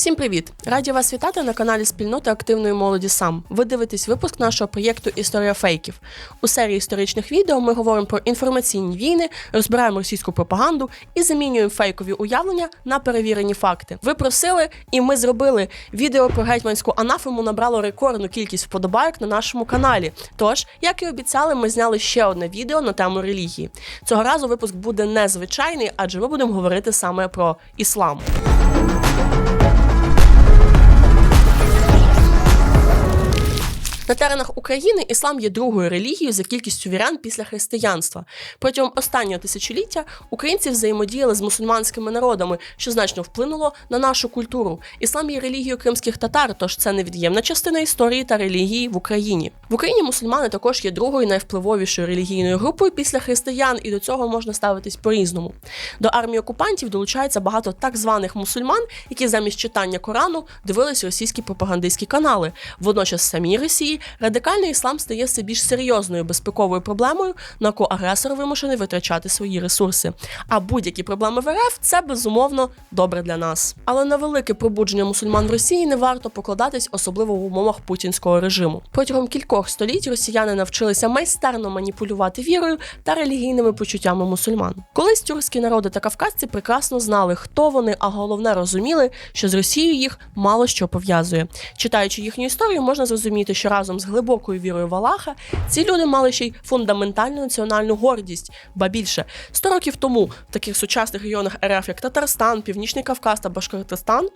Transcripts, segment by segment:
Всім привіт! Раді вас вітати на каналі спільноти активної молоді сам. Ви дивитесь випуск нашого проєкту Історія фейків. У серії історичних відео ми говоримо про інформаційні війни, розбираємо російську пропаганду і замінюємо фейкові уявлення на перевірені факти. Ви просили, і ми зробили відео про гетьманську анафему набрало рекордну кількість вподобайок на нашому каналі. Тож, як і обіцяли, ми зняли ще одне відео на тему релігії. Цього разу випуск буде незвичайний, адже ми будемо говорити саме про іслам. На теренах України іслам є другою релігією за кількістю вірян після християнства. Протягом останнього тисячоліття українці взаємодіяли з мусульманськими народами, що значно вплинуло на нашу культуру. Іслам є релігією кримських татар, тож це невід'ємна частина історії та релігії в Україні. В Україні мусульмани також є другою найвпливовішою релігійною групою після християн, і до цього можна ставитись по-різному. До армії окупантів долучається багато так званих мусульман, які замість читання Корану дивились російські пропагандистські канали. Водночас в самій Радикальний іслам стає все більш серйозною безпековою проблемою, на яку агресор вимушений витрачати свої ресурси. А будь-які проблеми в РФ це безумовно добре для нас. Але на велике пробудження мусульман в Росії не варто покладатись, особливо в умовах путінського режиму. Протягом кількох століть росіяни навчилися майстерно маніпулювати вірою та релігійними почуттями мусульман. Колись тюркські народи та кавказці прекрасно знали, хто вони, а головне розуміли, що з Росією їх мало що пов'язує. Читаючи їхню історію, можна зрозуміти, що разом з глибокою вірою в Аллаха ці люди мали ще й фундаментальну національну гордість. Ба більше 100 років тому в таких сучасних регіонах РФ, як Татарстан, Північний Кавказ та Башкортостан,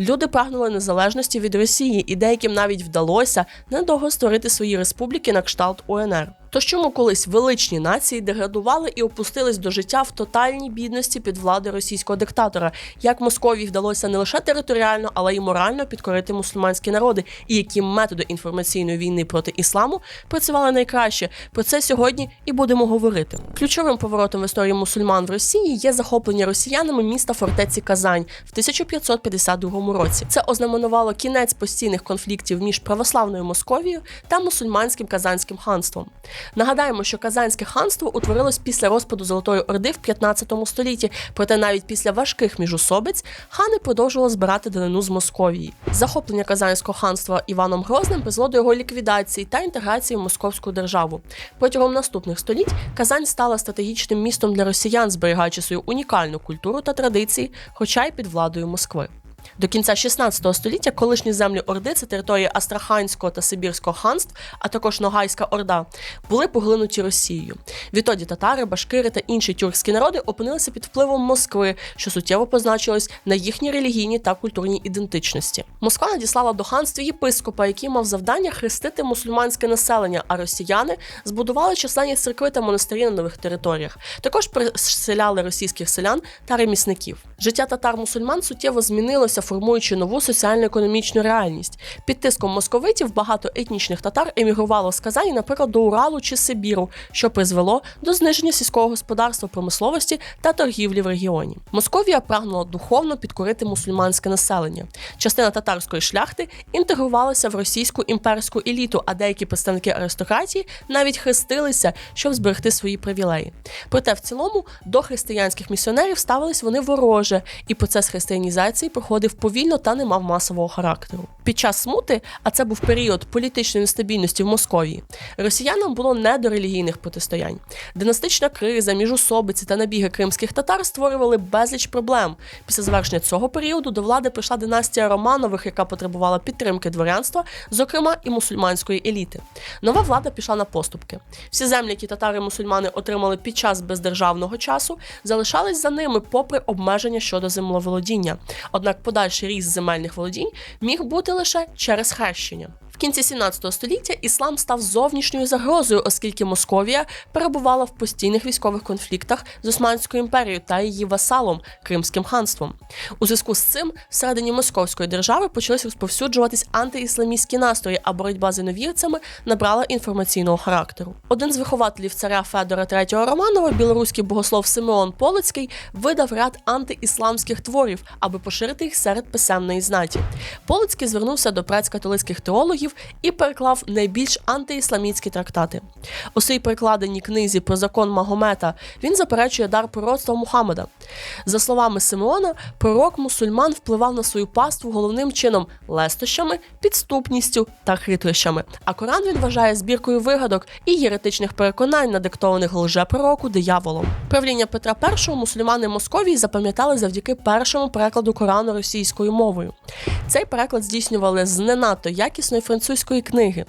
люди прагнули незалежності від Росії, і деяким навіть вдалося недовго створити свої республіки на кшталт УНР. Тож чому колись величні нації деградували і опустились до життя в тотальній бідності під влади російського диктатора, як Московії вдалося не лише територіально, але й морально підкорити мусульманські народи, і які методи інформаційної війни проти ісламу працювали найкраще. Про це сьогодні і будемо говорити. Ключовим поворотом в історії мусульман в Росії є захоплення росіянами міста фортеці Казань в 1552 році. Це ознаменувало кінець постійних конфліктів між православною Московією та мусульманським казанським ханством. Нагадаємо, що Казанське ханство утворилось після розпаду Золотої Орди в 15 столітті, проте навіть після важких міжусобиць хани продовжували збирати данину з Московії. Захоплення Казанського ханства Іваном Грозним призвело до його ліквідації та інтеграції в московську державу. Протягом наступних століть Казань стала стратегічним містом для росіян, зберігаючи свою унікальну культуру та традиції, хоча й під владою Москви. До кінця 16 століття колишні землі Орди, це території Астраханського та Сибірського ханств, а також Ногайська Орда, були поглинуті Росією. Відтоді татари, башкири та інші тюркські народи опинилися під впливом Москви, що суттєво позначилось на їхній релігійній та культурній ідентичності. Москва надіслала до ханства єпископа, який мав завдання хрестити мусульманське населення, а росіяни збудували численні церкви та монастирі на нових територіях. Також приселяли російських селян та ремісників. Життя татар-мусульман суттєво змінилося формуючи нову соціально-економічну реальність. Під тиском московитів багато етнічних татар емігрувало з Казані, наприклад, до Уралу чи Сибіру, що призвело до зниження сільського господарства, промисловості та торгівлі в регіоні. Московія прагнула духовно підкорити мусульманське населення. Частина татарської шляхти інтегрувалася в російську імперську еліту, а деякі представники аристократії навіть хрестилися, щоб зберегти свої привілеї. Проте в цілому до християнських місіонерів ставились вони вороже, і процес християнізації проходив повільно та не мав масового характеру. Під час смути, а це був період політичної нестабільності в Московії, росіянам було не до релігійних протистоянь. Династична криза, міжусобиці та набіги кримських татар створювали безліч проблем. Після завершення цього періоду до влади прийшла династія Романових, яка потребувала підтримки дворянства, зокрема і мусульманської еліти. Нова влада пішла на поступки. Всі землі, які татари-мусульмани отримали під час бездержавного часу, залишались за ними, попри обмеження щодо землеволодіння. Однак подальший ріст земельних володінь міг бути лише через хрещення. Кінці 17 століття іслам став зовнішньою загрозою, оскільки Московія перебувала в постійних військових конфліктах з Османською імперією та її васалом Кримським ханством. У зв'язку з цим всередині московської держави почались розповсюджуватись антиісламістські настрої, а боротьба з іновірцями набрала інформаційного характеру. Один з вихователів царя Федора III Романова, білоруський богослов Симеон Полицький, видав ряд антиісламських творів, аби поширити їх серед писемної знаті. Полицький звернувся до праць-католицьких теологів релігів і переклав найбільш антиісламістські трактати. У своїй перекладеній книзі про закон Магомета він заперечує дар пророцтва Мухаммеда. За словами Симеона, пророк мусульман впливав на свою паству головним чином лестощами, підступністю та хитрощами. А Коран він вважає збіркою вигадок і єретичних переконань, надиктованих лжепророку дияволом. Правління Петра І мусульмани Московії запам'ятали завдяки першому перекладу Корану російською мовою. Цей переклад здійснювали з не надто якісної французької книги.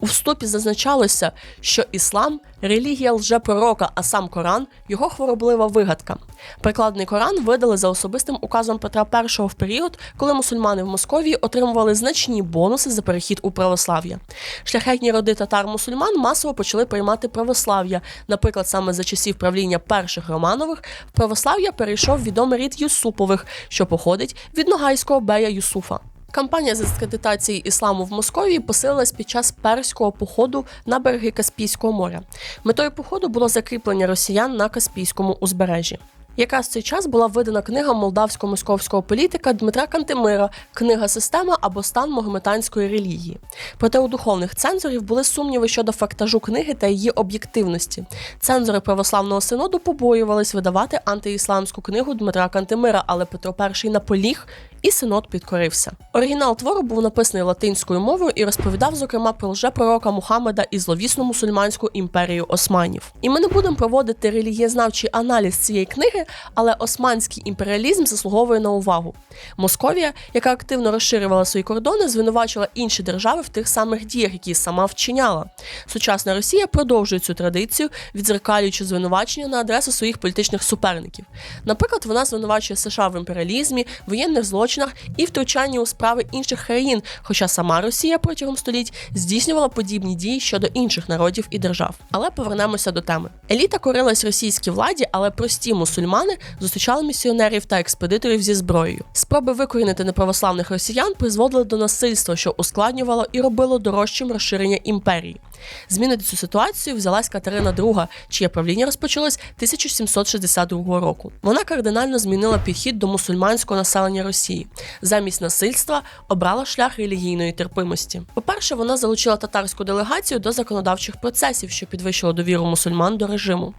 У вступі зазначалося, що іслам релігія лжепророка, а сам Коран його хвороблива вигадка. Перекладений Коран видали за особистим указом Петра І в період, коли мусульмани в Московії отримували значні бонуси за перехід у православ'я. Шляхетні роди татар-мусульман масово почали приймати православ'я. Наприклад, саме за часів правління перших Романових в православ'я перейшов відомий рід Юсупових, що походить від ногайського бея Юсуфа. Кампанія з дискредитації ісламу в Московії посилилась під час перського походу на береги Каспійського моря. Метою походу було закріплення росіян на Каспійському узбережжі. Якраз в цей час була видана книга молдавсько-московського політика Дмитра Кантемира Книга система або стан магометанської релігії. Проте у духовних цензорів були сумніви щодо фактажу книги та її об'єктивності. Цензори православного синоду побоювались видавати антиісламську книгу Дмитра Кантемира, але Петро І наполіг і синод підкорився. Оригінал твору був написаний латинською мовою і розповідав, зокрема, про лжепророка Мухаммеда і зловісну мусульманську імперію османів. І ми не будемо проводити релігієзнавчий аналіз цієї книги, але османський імперіалізм заслуговує на увагу. Московія, яка активно розширювала свої кордони, звинувачила інші держави в тих самих діях, які сама вчиняла. Сучасна Росія продовжує цю традицію, відзеркалюючи звинувачення на адресу своїх політичних суперників. Наприклад, вона звинувачує США в імперіалізмі, воєнних злочинах і втручанні у справи інших країн, хоча сама Росія протягом століть здійснювала подібні дії щодо інших народів і держав. Але повернемося до теми. Еліта корилась російській владі, але прості мусульмани зустрічали місіонерів та експедиторів зі зброєю. Спроби викорінити неправославних росіян призводили до насильства, що ускладнювало і робило дорожчим розширення імперії. Змінити цю ситуацію взялась Катерина II, чиє правління розпочалось 1762 року. Вона кардинально змінила підхід до мусульманського населення Росії. Замість насильства обрала шлях релігійної терпимості. По-перше, вона залучила татарську делегацію до законодавчих процесів, що підвищило довіру мусульман до режиму.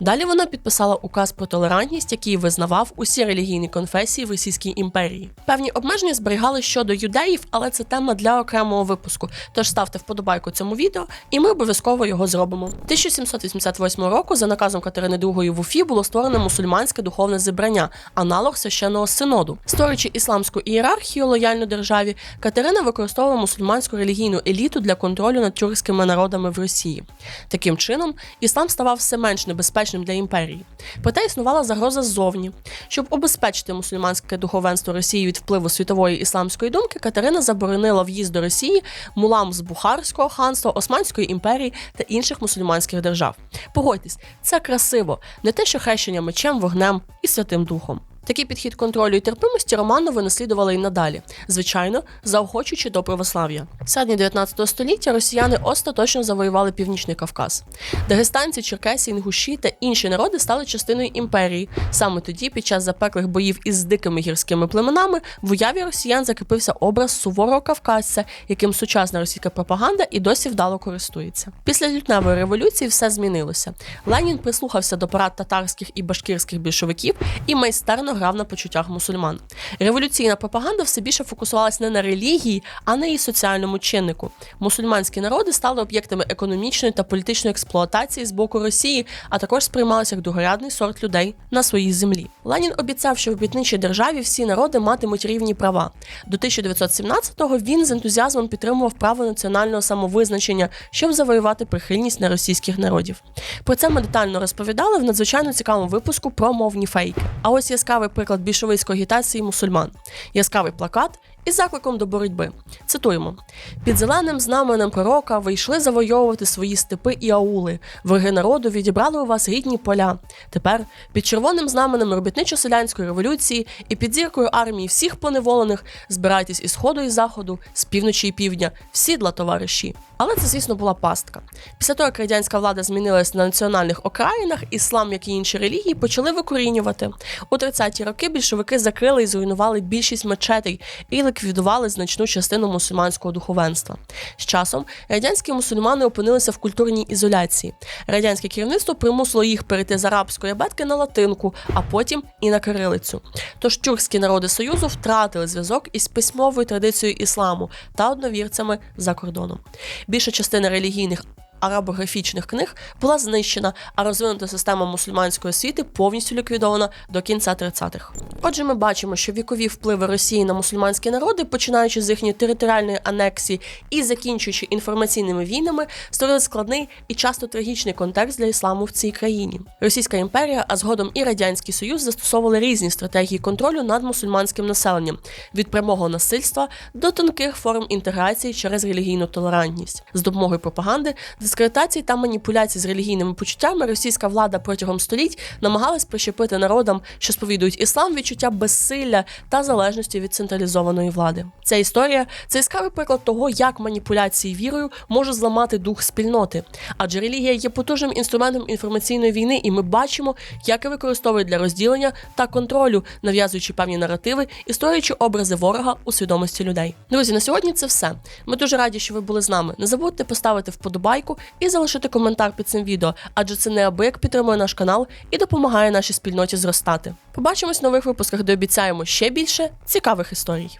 Далі вона підписала указ про толерантність, який визнавав усі релігійні конфесії в Російській імперії. Певні обмеження зберігали щодо юдеїв, але це тема для окремого випуску. Тож ставте вподобайку цьому відео, і ми обов'язково його зробимо. 1788 року за наказом Катерини II в Уфі було створено мусульманське духовне зібрання, аналог священного синоду. Створюючи ісламську ієрархію лояльну державі, Катерина використовувала мусульманську релігійну еліту для контролю над тюркськими народами в Росії. Таким чином, іслам ставав все менш небезпечним для імперії. Проте існувала загроза ззовні. Щоб обезпечити мусульманське духовенство Росії від впливу світової ісламської думки, Катерина заборонила в'їзд до Росії мулам з Бухарського ханства, Османської імперії та інших мусульманських держав. Погодьтесь, це красиво, не те, що хрещення мечем, вогнем і святим духом. Такий підхід контролю і терпимості Романови наслідували й надалі, звичайно, заохочуючи до православ'я. В середині 19 століття росіяни остаточно завоювали північний Кавказ. Дагестанці, черкесі, інгуші та інші народи стали частиною імперії. Саме тоді, під час запеклих боїв із дикими гірськими племенами, в уяві росіян закріпився образ суворого кавказця, яким сучасна російська пропаганда і досі вдало користується. Після лютневої революції все змінилося. Ленін прислухався до порад татарських і башкирських більшовиків і майстерно грав на почуттях мусульман. Революційна пропаганда все більше фокусувалася не на релігії, а на її соціальному чиннику. Мусульманські народи стали об'єктами економічної та політичної експлуатації з боку Росії, а також сприймалися як другорядний сорт людей на своїй землі. Ленін обіцяв, що в обітничій державі всі народи матимуть рівні права. До 1917-го він з ентузіазмом підтримував право національного самовизначення, щоб завоювати прихильність неросійських народів. Про це ми детально розповідали в надзвичайно цікавому випуску про мовні фейки. А ось яскравий приклад більшовицької агітації мусульман, яскравий плакат із закликом до боротьби. Цитуємо: під зеленим знаменем пророка ви йшли завойовувати свої степи і аули. Вороги народу відібрали у вас рідні поля. Тепер під червоним знаменем робітничо-селянської революції і під зіркою армії всіх поневолених збирайтесь із сходу і заходу, з півночі і півдня, всі для товариші. Але це, звісно, була пастка. Після того, як радянська влада змінилась на національних окраїнах, іслам, як і інші релігії, почали викорінювати. У 30-ті роки більшовики закрили і зруйнували більшість мечетей і ліквідували значну частину мусульманського духовенства. З часом радянські мусульмани опинилися в культурній ізоляції. Радянське керівництво примусило їх перейти з арабської абетки на латинку, а потім і на кирилицю. Тож тюркські народи Союзу втратили зв'язок із письмовою традицією ісламу та одновірцями за кордоном. Більша частина релігійних арабографічних книг була знищена, а розвинута система мусульманської освіти повністю ліквідована до кінця 30-х. Отже, ми бачимо, що вікові впливи Росії на мусульманські народи, починаючи з їхньої територіальної анексії і закінчуючи інформаційними війнами, створили складний і часто трагічний контекст для ісламу в цій країні. Російська імперія, а згодом і радянський союз застосовували різні стратегії контролю над мусульманським населенням від прямого насильства до тонких форм інтеграції через релігійну толерантність з допомогою пропаганди, дискредитації та маніпуляцій з релігійними почуттями. Російська влада протягом століть намагалась прищепити народам, що сповідують іслам, відчуття безсилля та залежності від централізованої влади. Ця історія це яскравий приклад того, як маніпуляції вірою можуть зламати дух спільноти, адже релігія є потужним інструментом інформаційної війни, і ми бачимо, як і використовують для розділення та контролю, нав'язуючи певні наративи і створюючи образи ворога у свідомості людей. Друзі, на сьогодні це все. Ми дуже раді, що ви були з нами. Не забудьте поставити вподобайку і залишити коментар під цим відео, адже це неабияк підтримує наш канал і допомагає нашій спільноті зростати. Побачимось в нових випусках, де обіцяємо ще більше цікавих історій.